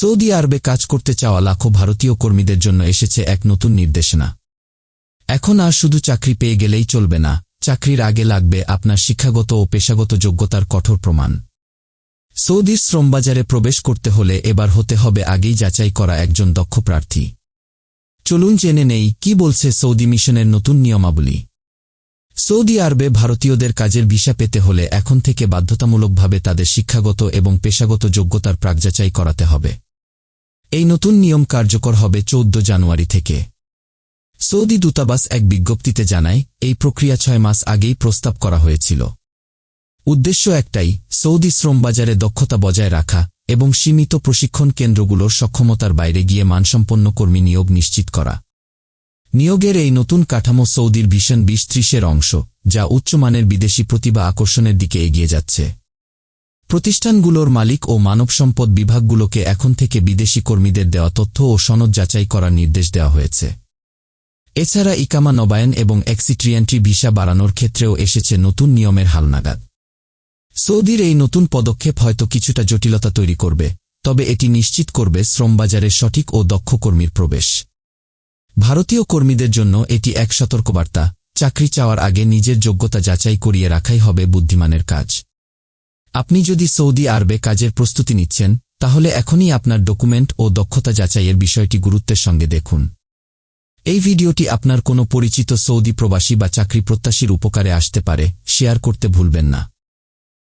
Saudi আরবে কাজ করতে চাওয়া লাখো ভারতীয় কর্মীদের জন্য এসেছে এক নতুন নির্দেশনা। এখন আর শুধু চাকরি পেয়ে গেলেই চলবে না, চাকরির আগে লাগবে আপনার শিক্ষাগত ও পেশাগত যোগ্যতার কঠোর প্রমাণ। সৌদির শ্রমবাজারে প্রবেশ করতে হলে এবার হতে হবে আগেই যাচাই করা একজন দক্ষ প্রার্থী। চলুন জেনে নেই কি বলছে সৌদি মিশনের নতুন নিয়মাবলী। সৌদি আরবে ভারতীয়দের কাজের ভিসা পেতে হলে এখন থেকে বাধ্যতামূলকভাবে তাদের শিক্ষাগত এবং পেশাগত যোগ্যতার প্রাকযাচাই করাতে হবে। এই নতুন নিয়ম কার্যকর হবে চৌদ্দ জানুয়ারি থেকে। সৌদি দূতাবাস এক বিজ্ঞপ্তিতে জানায়, এই প্রক্রিয়া ছয় মাস আগেই প্রস্তাব করা হয়েছিল। উদ্দেশ্য একটাই, সৌদি শ্রমবাজারে দক্ষতা বজায় রাখা এবং সীমিত প্রশিক্ষণ কেন্দ্রগুলোর সক্ষমতার বাইরে গিয়ে মানসম্পন্ন কর্মী নিয়োগ নিশ্চিত করা। নিয়োগের এই নতুন কাঠামো সৌদির ভীষণ বিশ ত্রিশের অংশ, যা উচ্চমানের বিদেশি প্রতিভা আকর্ষণের দিকে এগিয়ে যাচ্ছে। প্রতিষ্ঠানগুলোর মালিক ও মানব সম্পদ বিভাগগুলোকে এখন থেকে বিদেশি কর্মীদের দেওয়া তথ্য ও সনদ যাচাই করার নির্দেশ দেওয়া হয়েছে। এছাড়া ইকামা নবায়ন এবং এক্সিট্রিয়েন্ট্রি ভিসা বাড়ানোর ক্ষেত্রেও এসেছে নতুন নিয়মের হালনাগাদ। সৌদির এই নতুন পদক্ষেপ হয়তো কিছুটা জটিলতা তৈরি করবে, তবে এটি নিশ্চিত করবে শ্রমবাজারে সঠিক ও দক্ষ কর্মীর প্রবেশ। ভারতীয় কর্মীদের জন্য এটি এক সতর্কবার্তা, চাকরি চাওয়ার আগে নিজের যোগ্যতা যাচাই করিয়ে রাখাই হবে বুদ্ধিমানের কাজ। আপনি যদি সৌদি আরবে কাজের প্রস্তুতি নিচ্ছেন, তাহলে এখনই আপনার ডকুমেন্ট ও দক্ষতা যাচাইয়ের বিষয়টি গুরুত্বের সঙ্গে দেখুন। এই ভিডিওটি আপনার কোনো পরিচিত সৌদি প্রবাসী বা চাকরি প্রত্যাশীর উপকারে আসতে পারে, শেয়ার করতে ভুলবেন না।